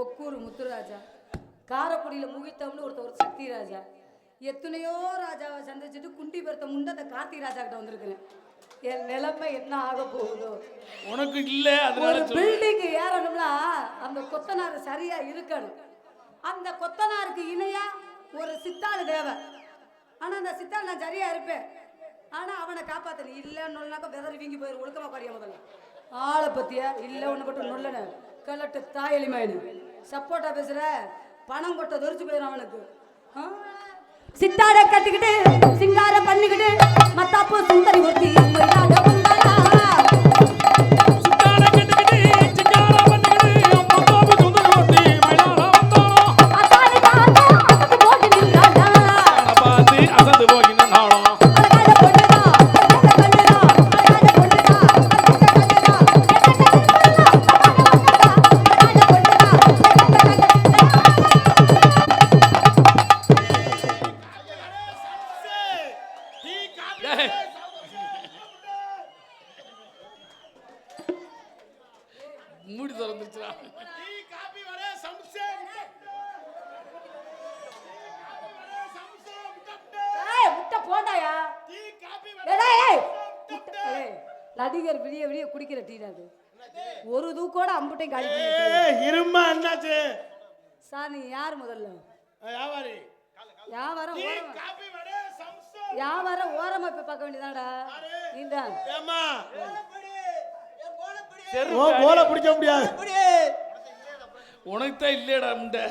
ஒக்கூர் முத்துராஜா. காரக்குடியில் முகித்தம்னு ஒருத்தர் ஒரு சக்தி ராஜா. எத்தனையோ ராஜாவை சந்திச்சுட்டு குண்டி பெருத்த முண்டை அந்த கார்த்திக் ராஜா கிட்ட வந்திருக்கிறேன். என் நிலைமை என்ன ஆக போகுதோ? உனக்கு இல்ல ஒரு சொல்றேன். பில்டிங் ஏறணும்னா அந்த கொத்தனார் சரியா இருக்கணும். அந்த கொத்தனாருக்கு இணையா ஒரு சித்தாள் தேவை. ஆனா அந்த சித்தாள் நான் சரியா இருப்பேன். ஆனா அவனை காப்பாத்தணும். இல்லைன்னாக்க விதறி வீங்கி போயிரு. ஒழுக்கமா பாரியா முதல்ல. ஆளை பத்தியா? இல்ல ஒண்ணு மட்டும் நொல்லன கலட்டு தாயலி மயனு சப்போட்டா பேசுற? பணம் கொட்ட தெரிச்சு போயிடும் அவனுக்கு. ஆ? சித்தாட கட்டிக்கிட்டு சிங்காரம் பண்ணிக்கிட்டு மத்தாப்பு சுந்தரி ஒருத்தி மயிலாட குடிக்கிற டீ அது. ஒரு தூக்கோட அம்புட்டையும் காலி இருமா என்னாச்சு? சார் நீ யார் முதல்ல? வியாபாரி. வியாபாரம் வியாபாரம் ஓரமா போய் பார்க்க வேண்டியதாடா செருப்பு ஓ போல பிடிக்க முடியாது. உனக்கு தான் இல்லையடா முண்டை.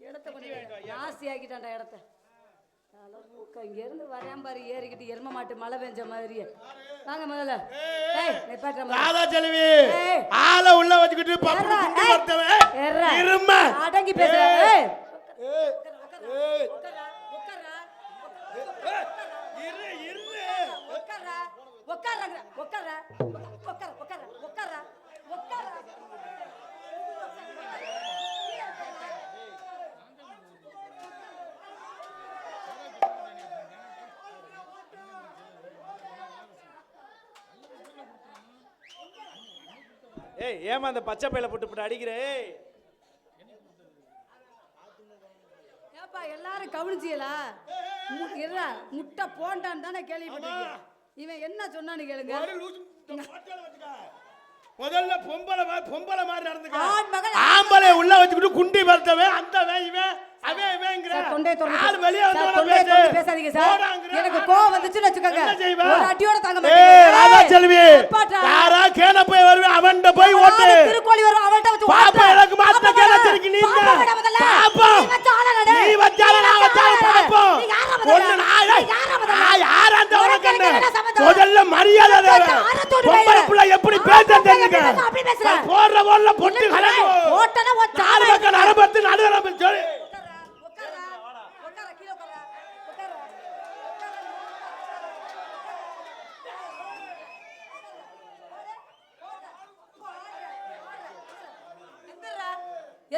இடத்த ஆக்கிட்டான்டா இடத்த. அளவுக்கு இங்க இருந்து வரேன் பாரு ஏறிக்கிட்டு எரும மாட்டு மழை பெஞ்ச மாதிரியே. வாங்க முதல்ல. ராதா செல்வி. ஆளை உள்ள வச்சுக்கிட்டு பப்பு. படுத்தவன் ஏறா. இருமா. அடங்கி பேசுற ஏய். ஏய், ஏய். உட்கார்றா, உட்கார்றா, ஏய் ஏமா அந்த பச்சை பையில போட்டு போட்டு அடிக்கிற? ஏய். ஏப்பா எல்லாரும் கவனிச்சியலா? மு- இருடா, முட்டை போண்டான்னு தானே கேள்விப்பட்டிருக்கீங்க. இவன் என்ன சொன்னான்னு கேளுங்க. முதல்ல பொம்பளை பொம்பளை மாதிரி நடந்துக்க. ஆம்பளை உள்ள வச்சுக்கிட்டு குண்டி படுத்தவன் அந்த இவன். வெளியே வந்து பேசாதீங்க சார். எனக்கு கோவம் வந்துச்சுன்னு வச்சுக்கோங்க. ஒரு அடியோட தாங்க மாட்டீங்க. ராதா செல்வி. யாரா கேன போய் வருவேன் அவன்கிட்ட போய் ஓட்டு திருக்கோழி வரும், அவன்கிட்ட வச்சு பாப்பா. எனக்கு மாத்த பாப்பா கேன நீ பாப்பா. பாப்பா நீ வச்ச ஆளா நடு. நீ வச்சாலும் நான் நீ வச்ச வச்சாலும் ஆளா நடு. பாப்போம் நீ யாரா முதல்ல? ஒண்ணு நான் நீ யாரா முதல்ல? நான் யாராண்ட உனக்கு உனக்கு எனக்கு என்ன? என்ன சம்மந்தம்? முதல்ல மரியாதை தேவை பொம்பளை. புள்ள எப்படி பேச. நான் போடுற போல பொட்டு நாலு சாலை. பக்கம் நரம்பத்து நடுநரம்பு சொல்லி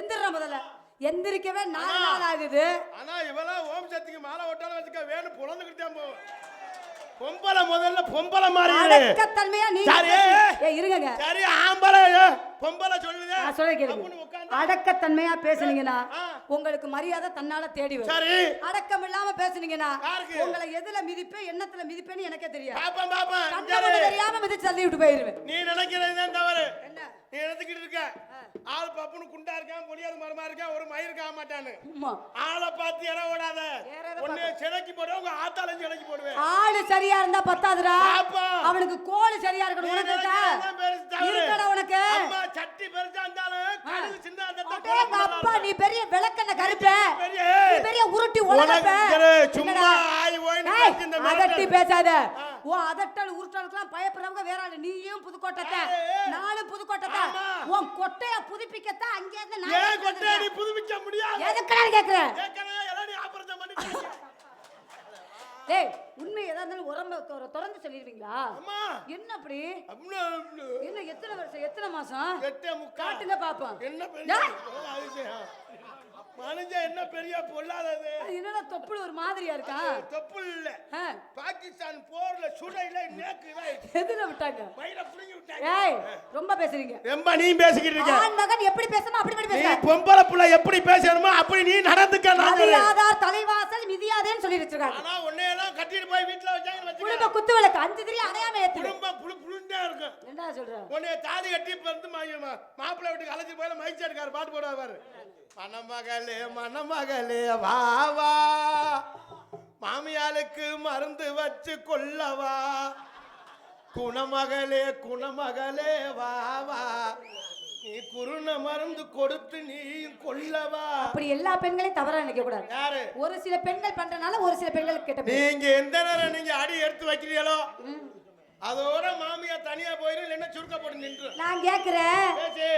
எந்திர்றா முதல்ல. எந்திரிக்கவே நாலு நாள் ஆகுது ஆனா இவெல்லாம் ஓம் சக்திக்கு மாலை ஒட்டாலும் வச்சுக்க வேணும் புலந்துக்கிட்டே போகும் பொம்பளை முதல்ல பொம்பளை மாதிரி. அடக்கத்தன்மையா நீங்க சரி. ஏய், இருங்கங்க. சரி ஆம்பளை பொம்பளை சொல்லுதே. நான் சொல்ல கேளுங்க. அடக்கத்தன்மையா பேசுனீங்கன்னா ஆ. உங்களுக்கு மரியாதை தன்னால தேடி வரும். சரி. அடக்கம் இல்லாம பேசுனீங்கன்னா யாருக்கு? உங்களை எதுல மிதிப்பேன் என்னத்துல மிதிப்பேன்னு எனக்கே தெரியாது. பாப்பேன் கண்டவன தெரியாம மிதிச்சு தள்ளி விட்டு போயிருவேன். நீ நினைக்கிறதுதான் தவறு. நினைச்சுக்கிட்டு இருக்க? ஆள் பப்புனு குண்டா இருக்கான் பொடியாது மரமா இருக்கான் ஒரு மயிருக்கு ஆக மாட்டான்னு. அம்மா ஆளை பார்த்து இற ஓடாத. ஒன்னு சிலைக்கு போடுவேன் உங்க ஆத்தாலையும் சிலைக்கு போடுவேன். ஆளு சரியா இருந்தா பத்தாதுடா. அவனுக்கு கோல் சரியா இருக்கணும் உனக்கு. இருக்கடா உனக்கு. சட்டி பெருசா இருந்தாலும் கடுகு சின்ன அப்பா நீ பெரிய விளக்கண்ண கருப்ப. பெரிய உருட்டி உலகப்ப. சும்மா ஆய் இந்த அதட்டி. பேசாத. ஓ அதட்டல் உருட்டலுக்குலாம் பயப்படுறவங்க வேற ஆளு. நீயும் புதுக்கோட்டத்தை. நானும் புதுக்கோட்டத்தை. உன் கொட்டைய புதுப்பிக்கத்தான் அங்கே இருந்து நான் கொட்டையை நீ. புதுப்பிக்க முடியாது? எதுக்குடா கேக்குறேன் டேய் உண்மை எதா இருந்தாலும் உரம்ப தொற- திறந்து சொல்லிடுவீங்களா? என்ன அப்படி. என்ன எத்தனை வருஷம் எத்தனை மாசம்? காட்டுங்க பாப்போம். என்ன மனுஷன் என்ன பெரிய பொல்லாதது? என்னடா தொப்புள் ஒரு மாதிரியா இருக்கா? தொப்பு இல்ல. பாகிஸ்தான் போர்ல சுடையில நேக்கு எதுல விட்டாங்க? வயிற புடுங்கி விட்டாங்க. ஏய் ரொம்ப பேசுறீங்க. ரொம்ப நீ பேசிக்கிட்டு இருக்க. ஆண் மகன் எப்படி பேசணும் அப்படி நீ பேசுற. பொம்பளை புள்ள எப்படி பேசணுமோ அப்படி நீ நடந்துக்க நான். சொல்றேன். மிதியாதேன்னு சொல்லி வச்சிருக்காங்க. ஆனா உன்னையெல்லாம் கட்டிட்டு போய் வீட்டுல வச்சாங்கன்னு குடும்ப வச்சுக்க குத்து விளக்கு அஞ்சு திரி அடையாம ஏத்து குடும்பம் புழு புழுண்டா இருக்கும். என்ன சொல்ற? உன்னைய தாலி கட்டி மா- மாப்பிள்ளை வீட்டுக்கு அழைச்சி போய் மைச்சா இருக்காரு பாட்டு போடுவாரு மணமகளே மணமகளே வா வா. மாமியாளுக்கு மருந்து வச்சு கொல்லவா குணமகளே குணமகளே வா வா. நீ குருண மருந்து கொடுத்து நீ கொல்லவா அப்படி எல்லா பெண்களையும் தவறா நினைக்க கூடாது. யாரு? ஒரு சில பெண்கள் பண்றனால ஒரு சில பெண்கள் கெட்ட. நீங்க எந்த நேரம் நீங்க அடி எடுத்து வைக்கிறீங்களோ. அதோட மாமியா தனியா போயிரும் இல்லைன்னா சுருக்க போட்டு நின்று. நான் கேக்குறேன்.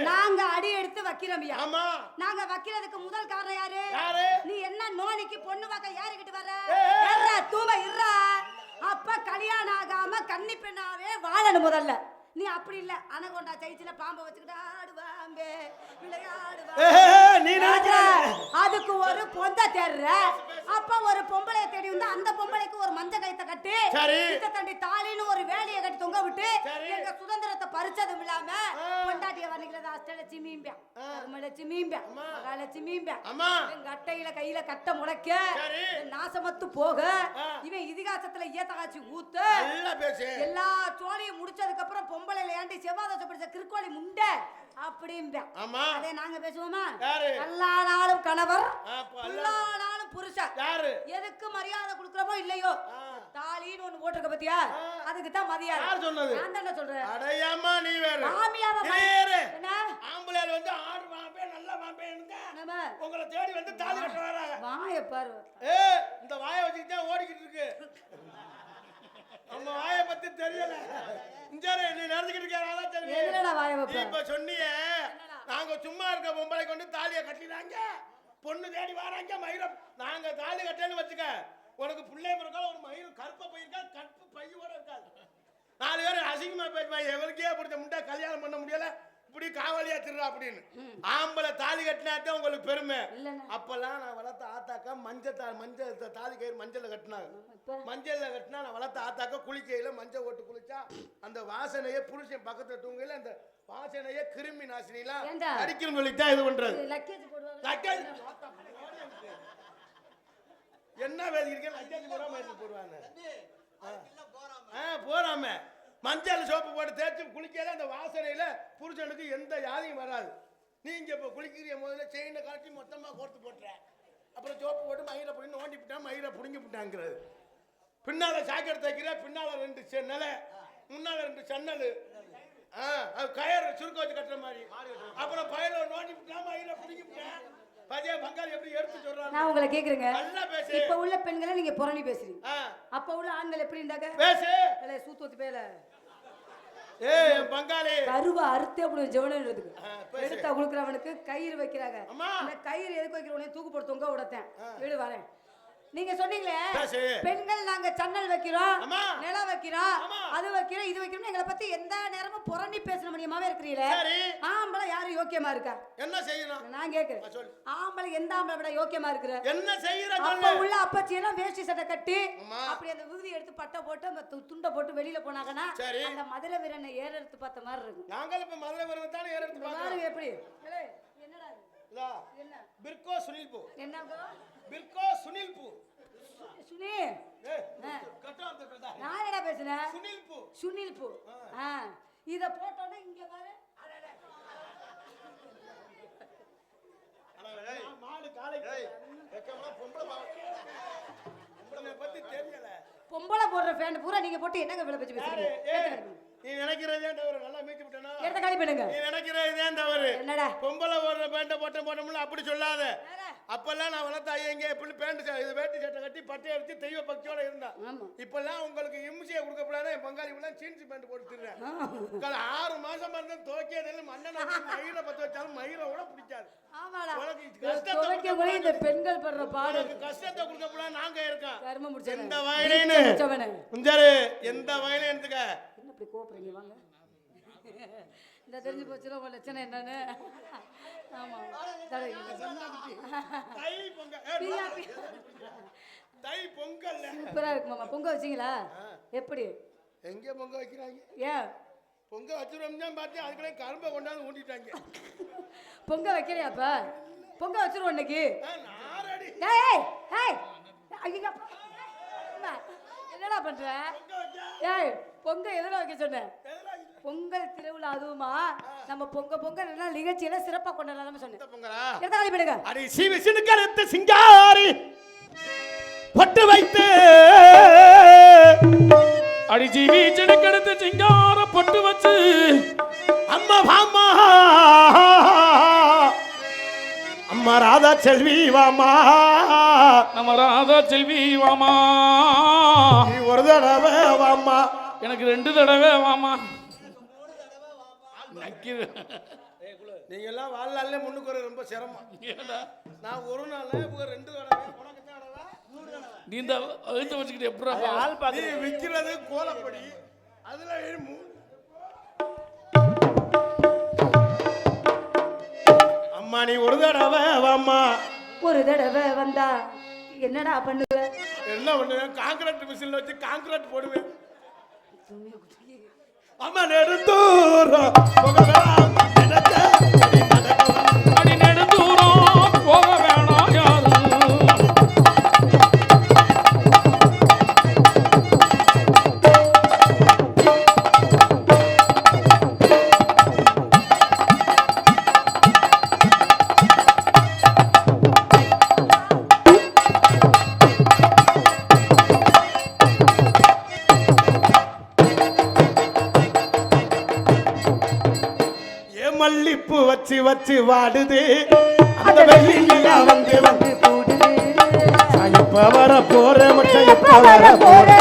நாங்க அடி எடுத்து வைக்கிறோம்யா ஆமா. நாங்க வைக்கிறதுக்கு முதல் காரணம் யாரு? யாரு? நீ என்ன நோனிக்கு பொண்ணு பார்க்க யாருக்கிட்டு வர்ற ஏய். ஏறா, தூவ இருறா அப்ப கல்யாணம் ஆகாம கன்னி பெண்ணாவே வாழணும் முதல்ல. நீ அப்படி இல்ல அனகொண்டா சைச்சில பாம்பை வச்சுக்கிட்டு ஆடுவாம்பே விளையாடுவா அதுக்கு ஒரு பொந்த தேடுற அப்ப ஒரு பொம்பளைய தேடி வந்து அந்த பொம்பளைக்கு ஒரு மஞ்ச கயித்தை கட்டி. இத்த தண்டி தாலின்னு ஒரு வேலையை கட்டி தொங்க விட்டு. எங்க சுதந்திரத்தை பறிச்சதும் இல்லாம. பொண்டாட்டிய வர்ணிக்கிறது அஷ்டலட்சுமிம்பியா ஆ. கருமலட்சுமிம்பியா அம்மா. மகாலட்சுமிம்பியா அம்மா எங்க அட்டையில கையில கட்ட முளைக்க. நாசமத்து போக. இவன் இதிகாசத்துல ஈத்த காய்ச்சி ஊத்த எல்லா சோழியும் முடிச்சதுக்கு அப்புறம் ஏண்டி செவ்வாய் தோசை பிடிச்ச கிறுக்கோழி முண்டை அப்படிம்பா ஆமா. அதே நாங்க பேசுவோமா? எல்லா நாளும் கணவர். எல்லா நாளும் புருஷன். யாரு? எதுக்கு மரியாதை கொடுக்குறோமோ இல்லையோ. தாலின்னு ஒண்ணு போட்டிருக்க பத்தியா. அதுக்கு தான் மரியாதை. யார் சொன்னது? நான் தானே சொல்றேன். அடையாமா நீ வேற? மாமியாவ ம- ஏறு. என்ன? ஆம்பளையார் வந்து ஆடு வாம்பே நல்ல வாம்பேன்னு நம்ம உங்களை தேடி வந்து தாலி கட்ட வராங்க வாய பாரு. ஏ இந்த வாயை வச்சுக்கிட்டே ஓடிக்கிட்டு இருக்கு. நம்ம வாயை பத்தி தெரியல. நீ நடந்துக்கிட்டு இருக்க அதான் தெரியும். எதுலடா வாய நீ வைப்ப இப்ப சொன்னியே நாங்க சும்மா இருக்க பொம்பளை கொண்டு தாலியை கட்டினாங்க. பொண்ணு தேடி வராங்க மயிரம் நாங்க தாலி கட்டேன்னு வச்சுக்க உனக்கு பிள்ளை பிறக்கால ஒரு மயிரும் கருப்பை பையிருக்கா கற்பு பையோட இருக்காது. நாலு பேர் அசிங்கமா பேசுவாங்க. எவருக்கே பிடிச்ச முண்டா கல்யாணம் பண்ண முடியல. இப்படி காவலியா திருறா அப்படின்னு. ஆம்பளை தாலி கட்டினாதான் உங்களுக்கு பெருமை. அப்பெல்லாம் நான் வளர்த்த ஆத்தாக்கா மஞ்சள் தா மஞ்சள் தாலி கயிறு மஞ்சள்ல கட்டினாங்க. மஞ்சள்ல கட்டினா நான் வளர்த்த ஆத்தாக்கா குளிக்கையில மஞ்சள் ஓட்டு குளிச்சா அந்த வாசனையே புருஷன் பக்கத்துல தூங்கையில அந்த வாசனையே கிருமி நாசினிலாம்? அடிக்கணும் சொல்லி தான் இது பண்றது. லக்கேஜ் போடுவாங்க. லக்கேஜ்? என்ன வேதிக்கிறீங்க லக்கேஜ் போடாம போடுவாங்க? போறாம. மஞ்சள் சோப்பு போட்டு தேய்ச்சி குளிக்கையில அந்த வாசனையில புருஷனுக்கு எந்த யாதையும் வராது. நீங்க இப்ப குளிக்கிற முதல்ல செயினை காட்டி மொத்தமா கோர்த்து போட்டுற. அப்புறம் சோப்பு போட்டு மயிரை போய் நோண்டி விட்டான் மயிரை புடுங்கி விட்டாங்கிறது பின்னால சாக்கெட் தைக்கிற பின்னால ரெண்டு செ- நிலை. முன்னால ரெண்டு சன்னல். ஆ அது கயர் சுருக்க வச்சு கட்டுற மாதிரி. அப்புறம் பயல நோண்டி விட்டான் மயிரை புடுங்கி விட்டான் நான் உங்களை கேக்குறேங்க. நல்லா பேசு. இப்ப உள்ள பெண்களை நீங்க புரணி பேசுறீங்க. அப்ப உள்ள ஆண்கள் எப்படி இருந்தாங்க? பேசு. சூத்து பேல. கருவை அறுத்தே அப்படி ஜெவனதுக்கு. எடுத்தா கொடுக்குறவனுக்கு கயிறு வைக்கிறாங்க. இந்த கயிறு எதுக்கு வைக்கிற உடனே தூக்கு போட்டு தொங்க விடத்தேன். வீடு வரேன். நீங்க சொன்னீங்களே. பெண்கள் நாங்க சன்னல் வைக்கிறோம். நிலம் வைக்கிறோம். அது வைக்கிறோம் இது வைக்கிறோம் எங்களை பத்தி எந்த நேரமும் புரணி பேசுற முடியுமாவே இருக்கிறீங்களே? ஆம்பளை யாரு யோக்கியமா இருக்கா? என்ன செய்யணும்? நான் கேக்குறேன். ஆம்பளை எந்த ஆம்பளை விட யோக்கியமா இருக்கிற? என்ன செய்யற அப்ப உள்ள அப்பச்சி எல்லாம் வேஷ்டி சட்டை கட்டி. அப்படி அந்த விபூதி எடுத்து பட்டை போட்டு அந்த துண்டை போட்டு வெளியில போனாங்கன்னா. அந்த மதுரை வீரனை ஏற எடுத்து பார்த்த மாதிரி இருக்கும். நாங்கள் இப்ப மதுரை வரது தானே ஏற எடுத்து பாருங்க எப்படி? என்னடா என்ன? பிர்கோ சுனில் பூ. என்ன? பிர்கோ சுனில் பூ. சுனி ஏய், ஆ. கட்டார்த்த பேசா. நான் என்னடா பேசுனேன் சுனில் பூ. சுனில் பூ. ஆ. இத போட்டோன்னே இங்க பாரு. மாடு காலைக்கு பொம்பளை பா- பொம்பளை பத்தி தெரியல பொம்பளை போடுற ஃபேன் பூரா நீங்க போட்டு என்னங்க விலை பேச்சு யாரு? பேசுறீங்க நீ நினைக்கிறதே தவறு நல்லா மீச்சு விட்டனா? எடுத்த காலி பண்ணுங்க? நீ நினைக்கிறதே தவறு என்னடா? பொம்பளை ஒரு பேண்ட போட்ட போட்டோம்ல அப்படி சொல்லாத? அப்பெல்லாம் நான் வளர்த்த ஐயங்க எப்படி பேண்ட் இது வேட்டி சட்டை கட்டி பட்டையை அடிச்சு தெய்வ பக்தியோட இருந்தான் இப்பெல்லாம் உங்களுக்கு இம்சையை கொடுக்கப்படாத என் பங்காளி எல்லாம் ஜீன்ஸ் பேண்ட் போட்டு திரிறேன் ஆ. உட்காந்து ஆறு மாசம் இருந்தா துவைக்கிறதுல மண்ணை மயிரை பத்த வச்சாலும் மயிரை கூட பிடிக்காது. இந்த பெண்கள் படுற பாடு. கஷ்டத்தை கொடுக்கப்படாத நாங்க இருக்கோம். எந்த வயலேன்னு எந்த என்ன இப்படி கோபுறீங்க வாங்க. இந்த தெரிஞ்சு போச்சுல உங்க லட்சணம் என்னன்னு. ஆமா. தை பொங்கல். சூப்பரா இருக்கு மாமா. பொங்க வச்சீங்களா? எப்படி? எங்க பொங்க வைக்கிறாங்க? ஏன்? பொங்க வச்சிருவோம் தான் பார்த்தேன். அதுக்குள்ளே கரும்பை கொண்டாந்து ஊண்டிட்டாங்க. பொங்க வைக்கலையாப்பா பொங்க வச்சிருவோம் இன்னைக்கு. ஏய் ஏய். ஐயா என்னடா பண்ற? ஏய் பொங்க எதுல வைக்க சொன்னேன்? பொங்கல் திருவிழா அதுவுமா? நம்ம பொங்க பொங்கல் எல்லாம் நிகழ்ச்சியில சிறப்பா கொண்டாடலாம்னு சொன்னேன். இந்த பொங்கலா? எடுத்து காலி பண்ணுங்க அடி சீவி சினுக்கருத்து சிங்காரி பொட்டு வைத்து. அடி ஜீவி செடுக்கெடுத்து சிங்கார பொட்டு வச்சு. அம்மா வாமா அம்மா ராதா செல்வி வாமா நம்ம ராதா செல்வி வாமா நீ ஒரு தடவை வாமா எனக்கு ரெண்டு தடவை வாமா. நக்கிது. நீங்க எல்லாம் வாழ்நாள்ல முன்னுக்கு வர ரொம்ப சிரமம்? நான் ஒரு நாள் ரெண்டு தடவை? நீ இந்த எழுத்து வச்சுக்கிட்டு எப்படா ஆள் நீ பார்த்து விற்கிறது கோலப்படி. அதுல ஏழு மூ- அம்மா நீ ஒரு தடவை வாம்மா. ஒரு தடவை வந்தா என்னடா பண்ணுவ? என்ன பண்ணுவேன் காங்கிரீட் மிஷின்ல வச்சு காங்கிரீட் போடுவேன். அம்மா நெடுந்தூரம் வச்சு வாடுது. அந்த வெள்ளியில வந்து வந்து நான் இப்ப வர மச்சான் இப்ப வர போறேன்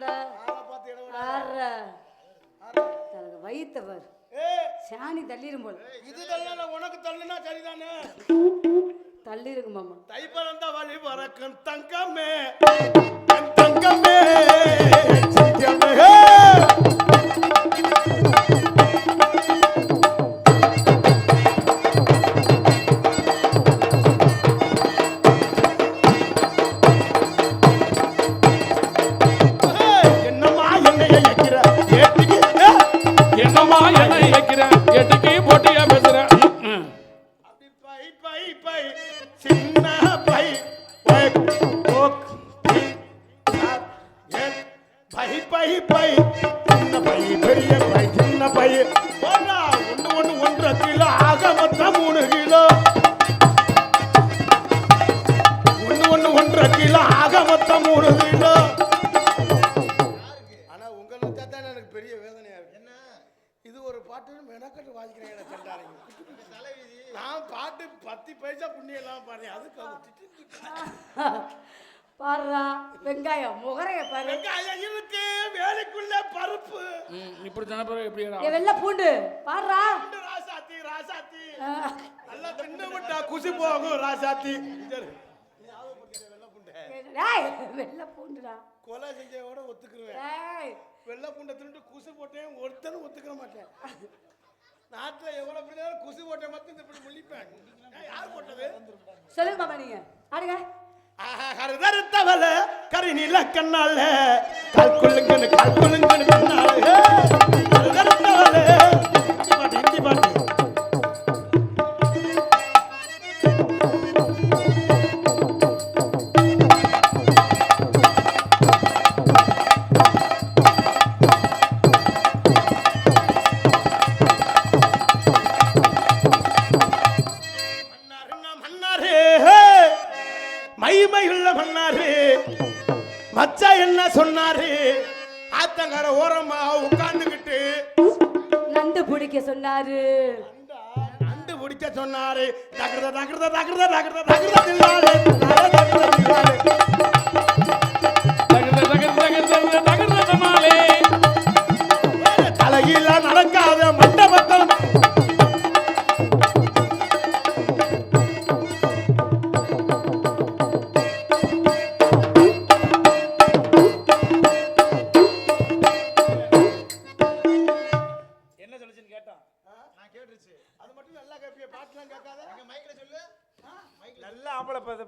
ஆனா நம்மடா ஆளை பார்த்து இடம் விட. ஆற தனக்கு வயித்தவர் ஏ சாணி தள்ளிரும் போல. இது தள்ளல உனக்கு தள்ளுனா சரிதானே? தள்ளி இருக்கு மாமா. தை பிறந்த வழி பறக்கும் தங்கமே தங்கமே. ஆக மொத்தம் மூணு கிலோ ஒன்று ஒன்று ஒன்றரை கிலோ ஆக மொத்தம் மூணு கிலோ ஆனா உங்களுக்கு தான் எனக்கு பெரிய வேதனையா இருக்கு. என்ன? இது ஒரு பாட்டு மெனக்கட்டு வாசிக்கிறேன் எனக்கு கண்டாரீங்க நான் பாட்டு பத்து பைசா புண்ணியம் எல்லாம் பாடுறேன். அதுக்கு பாருடா வெங்காயம் முகரைய பாரு. வெங்காயம் இருக்கு வேலைக்குள்ள பருப்பு. இப்படி தானே பிறகு எப்படி ஏ வெள்ளை பூண்டு பாருடா. ராசாத்தி ராசாத்தி. நல்லா தின்னு விட்டா குசி போகும் ராசாத்தி. வெள்ளை பூண்டுடா. கொலை செஞ்சவோட ஒத்துக்குருவேன். டேய் வெள்ளை பூண்டை திருண்டு குசு போட்டேன் ஒருத்தனும் ஒத்துக்க மாட்டேன். நாட்டுல எவ்வளவு பேர் குசு போட்டேன் மட்டும் இந்த இப்படி முழிப்பேன். யார் போட்டது? சொல்லுங்க மாமா நீங்க. ஆடுங்க. கருதறுத்தவல கரிநில கண்ணால கால் கொள்ளுங்கன்னு கண்ணாலே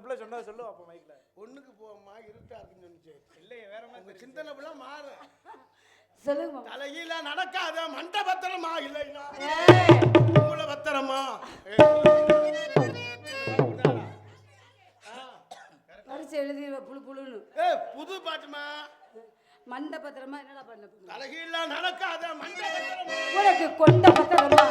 பிள்ளை சொன்னா சொல்லு அப்ப மைக்ல ஒண்ணுக்கு போமா இருட்டா இருக்குன்னு சொன்னுச்சு இல்லையே வேற மாதிரி சிந்தனை ஃபுல்லா மாறு சொல்லுங்க தலையில நடக்காத மண்டபத்திரமா இல்லைன்னா? மூல பத்திரமா பரிசு எழுதி புழு புழுன்னு. ஏ புது பாட்டுமா? மண்ட பத்திரமா என்னடா பண்ண? தலைகீழ நடக்காத மண்டபத்திரமா உனக்கு கொண்ட பத்திரமா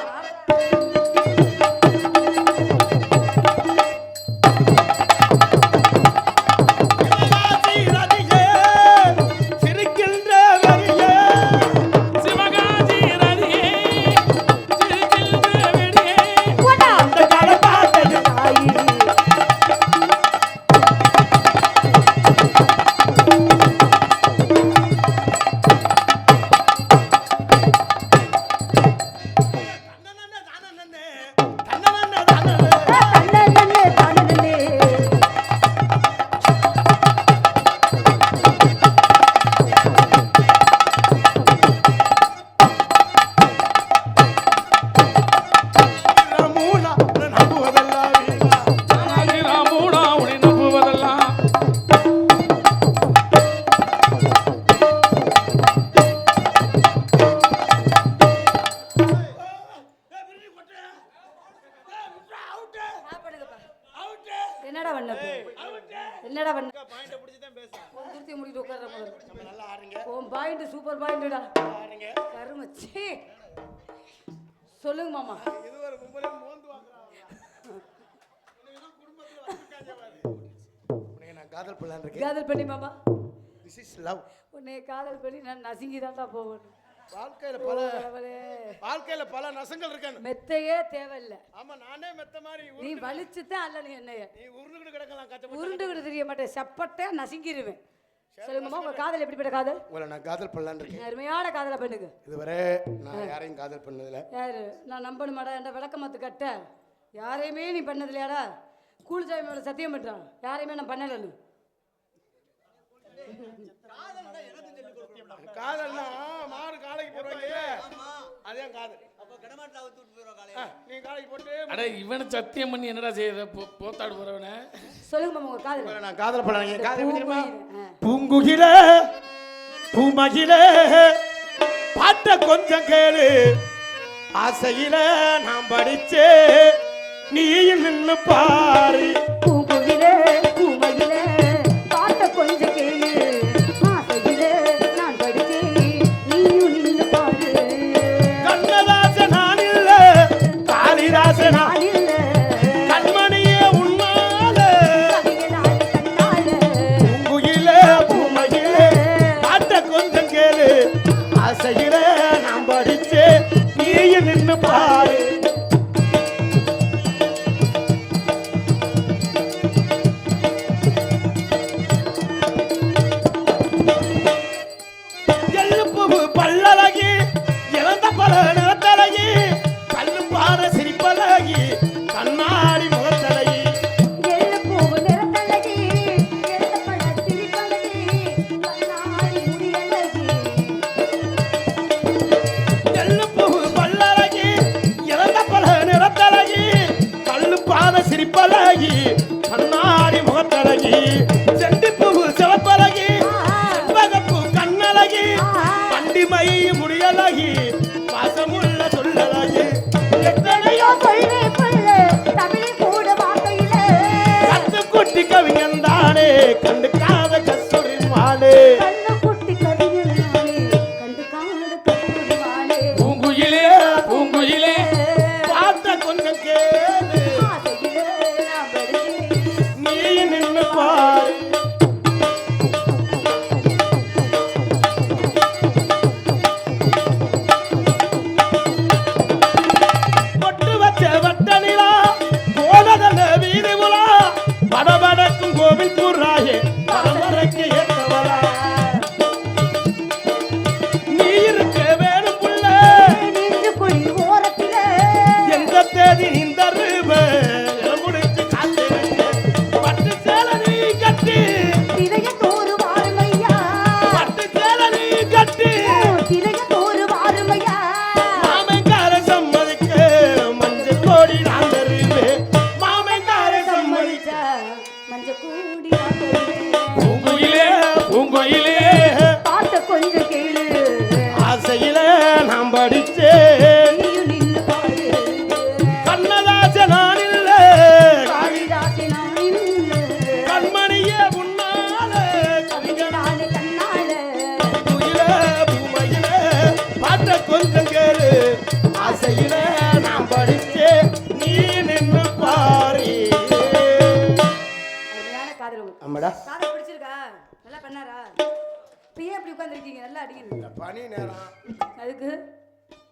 பாயிண்ட் சூப்பர் பாயிண்ட்டுடா ஆடுங்க கருமச்சி சொல்லுங்க மாமா. இது ஒரு கும்பலே மோந்து நான் காதல் இருக்கேன். காதல் பண்ணி மாமா. திஸ் இஸ் லவ் உன்னை காதல் பண்ணி நான் நசுங்கி தான்டா போகணும் வாழ்க்கையில பல. வாழ்க்கையில பல நசங்கள் இருக்கணும் மெத்தையே தேவையில்லை. ஆமா நானே மெத்த மாதிரி நீ உருண்டு- வலிச்சுதான் அல்ல நீ என்னைய. நீ உருண்டுகிட்டு கிடக்கலாம் உருண்டுகிட்டு தெரிய மாட்டேன். செப்பட்டே நசுங்கிருவேன். சொல்லுங்கம்மா உங்க காதல் எப்படிப்பட்ட காதல்? உங்களை நான் காதல் பண்ணலான்னு இருக்கேன். அருமையான காதலை பண்ணுங்க. இதுவரை நான் யாரையும் காதல் பண்ணதில்ல. யாரு? நான் நம்பணுமாடா என்ற விளக்கமாத்து கட்ட. யாரையுமே நீ பண்ணது இல்லையாடா கூலிசாமியோட சத்தியம் பண்றான். யாரையுமே நான் பண்ணலன்னு. காதல்னா மாறு காலைக்கு போடுவாங்க அதே காதல். ஆ, நீ காலைக்கு போட்டு அட இவனை சத்தியம் பண்ணி என்னடா செய்யற போத்தாடு போறவன? சொல்லுங்க மாமா உங்க காதல். உங்களை நான் காதல் பண்ணலாம் காதல் தெரியுமா? பூங்குகில பூமகில பாட்ட கொஞ்சம் கேளு. ஆசையில நான் படிச்சே நீயும் நின்னு பாரு. பூங்குயிலே, பூமயிலே, ஆசையில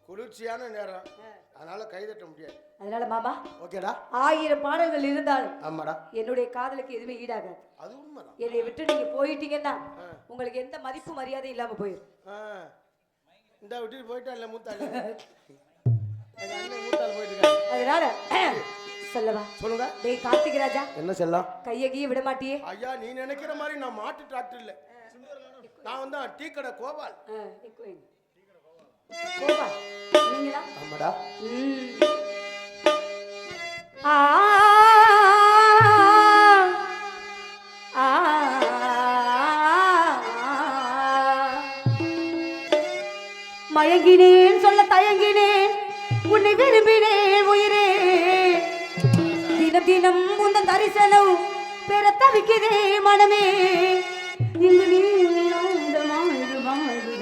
குளிர்ச்சியான நேரம். அதனால கைதட்ட முடியாது. அதனால மாமா ஓகேடா. ஆயிரம் பாடல்கள் இருந்தாலும் ஆமாடா. என்னுடைய காதலுக்கு எதுவுமே ஈடாகாது. அது உண்மைதான். என்னை விட்டு நீங்க போயிட்டீங்கன்னா உங்களுக்கு எந்த மதிப்பு மரியாதை இல்லாம போயிடும். இந்த விட்டுட்டு போயிட்டா இல்ல மூத்தாள்? மூத்தாள் போயிட்டு. அதனால சொல்லவா? சொல்லுங்க. டேய் கார்த்திக் ராஜா. என்ன செல்லம்? கையை கீய விட மாட்டியே. ஐயா நீ நினைக்கிற மாதிரி நான் மாட்டு டிராக்டர் இல்ல. நான் வந்து டீ கடை கோபால் ஆ, நிக்கு வைங்க. கோபா நீங்களா ஆமாடா. ஆ மயங்கினேன் சொல்ல தயங்கினேன் உன்னை விரும்பினேன் உயிரே தினம் தினம் உந்தன் தரிசனம் பெற தவிக்கிறே மனமே இங்கு நீ வாழ்ந்த வாழ்வு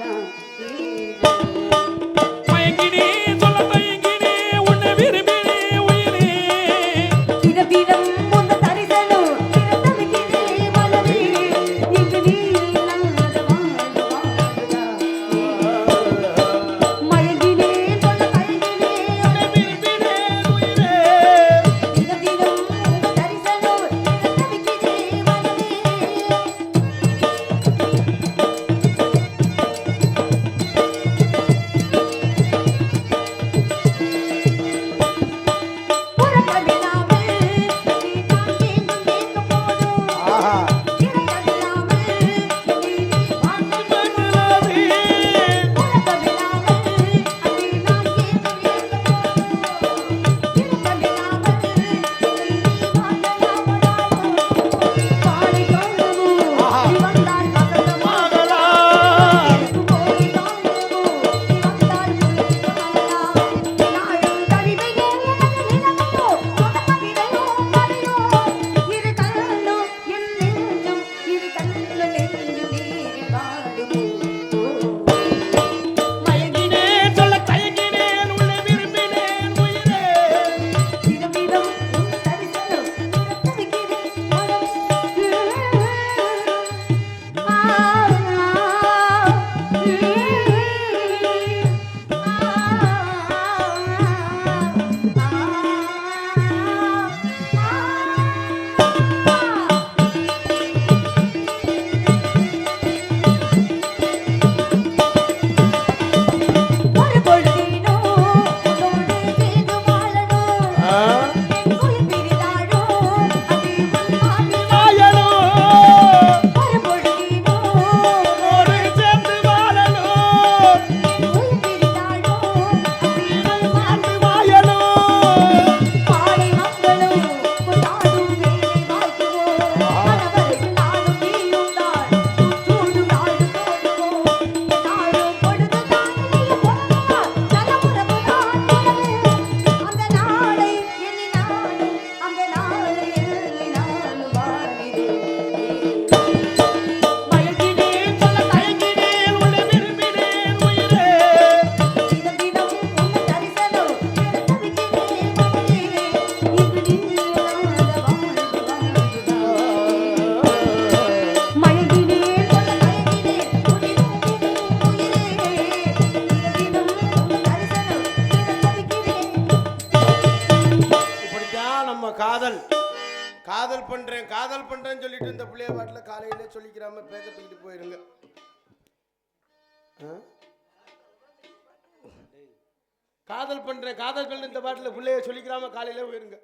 காதல் பண்றேன் காதல் பண்ற இந்த பாட்டில் பிள்ளைய சொல்லிக்கிறாம காலையில போயிருங்க.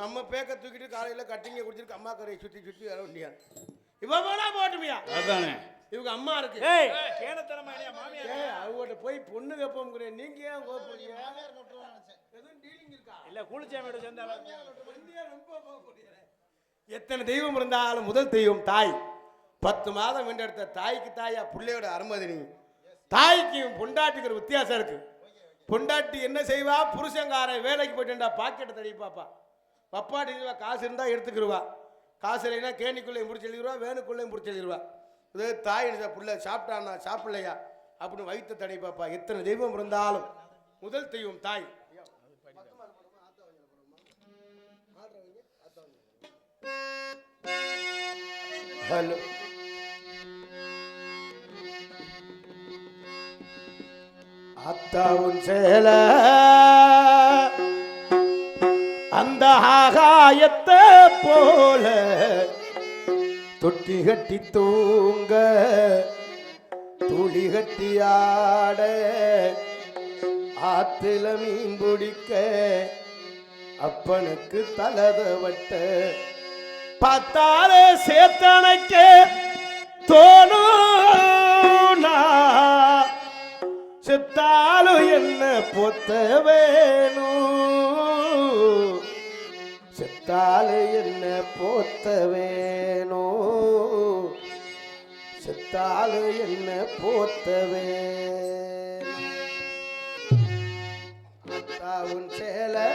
நம்ம பேக்க தூக்கிட்டு காலையில கட்டிங்க குடிச்சிட்டு அம்மா கரையை சுத்தி சுத்தி வர முடியாது இவ போனா போட்டுமியா? அதானே. இவங்க அம்மா இருக்கு. ஏய். கேனத்தனமா இல்லையா மாமியார்? ஏய் அவங்ககிட்ட போய் பொண்ணு கேப்போங்கிறேன் நீங்க ஏன் கோப்பீங்க எதுவும் டீலிங் இருக்கா? இல்ல கூலிச்சாமியோட சேர்ந்தாலும் எத்தனை தெய்வம் இருந்தாலும் முதல் தெய்வம் தாய். பத்து மாதம் வென்றெடுத்த தாய்க்கு தாயா பிள்ளையோட அனுமதி நீ தாய்க்கும் பொண்டாட்டிக்கு ஒரு வித்தியாசம் இருக்கு. பொண்டாட்டி என்ன செய்வா? புருஷங்கார வேலைக்கு போயிட்டுண்டா பாக்கெட்டை தடி பாப்பா பப்பாட்டி காசு இருந்தால் எடுத்துக்கிருவா. காசு இல்லைன்னா கேணிக்குள்ளேயும் முடிச்சு எழுதிருவா வேணுக்குள்ளேயும் பிடிச்சி எழுதிருவா. இது தாய் எழுத புள்ள சாப்பிட்டானா சாப்பிடலையா? அப்படின்னு வயிற்று தடைப்பாப்பா எத்தனை தெய்வம் இருந்தாலும். முதல் தெய்வம் தாய். ஹலோ. அத்தாவும் சேல. அந்த ஆகாயத்தை போல தொட்டி கட்டி தூங்க துளி கட்டி ஆட ஆத்துல மீன் பிடிக்க அப்பனுக்கு தலதவட்ட பத்தாலே பார்த்தாலே சேத்தனைக்க நான். செத்தாலும் என்ன பொத்த வேணும்? செத்தாலும் என்ன பொத்த வேணும்? செத்தாலும் என்ன போத்த வேணும்? அத்தாவும் சேலை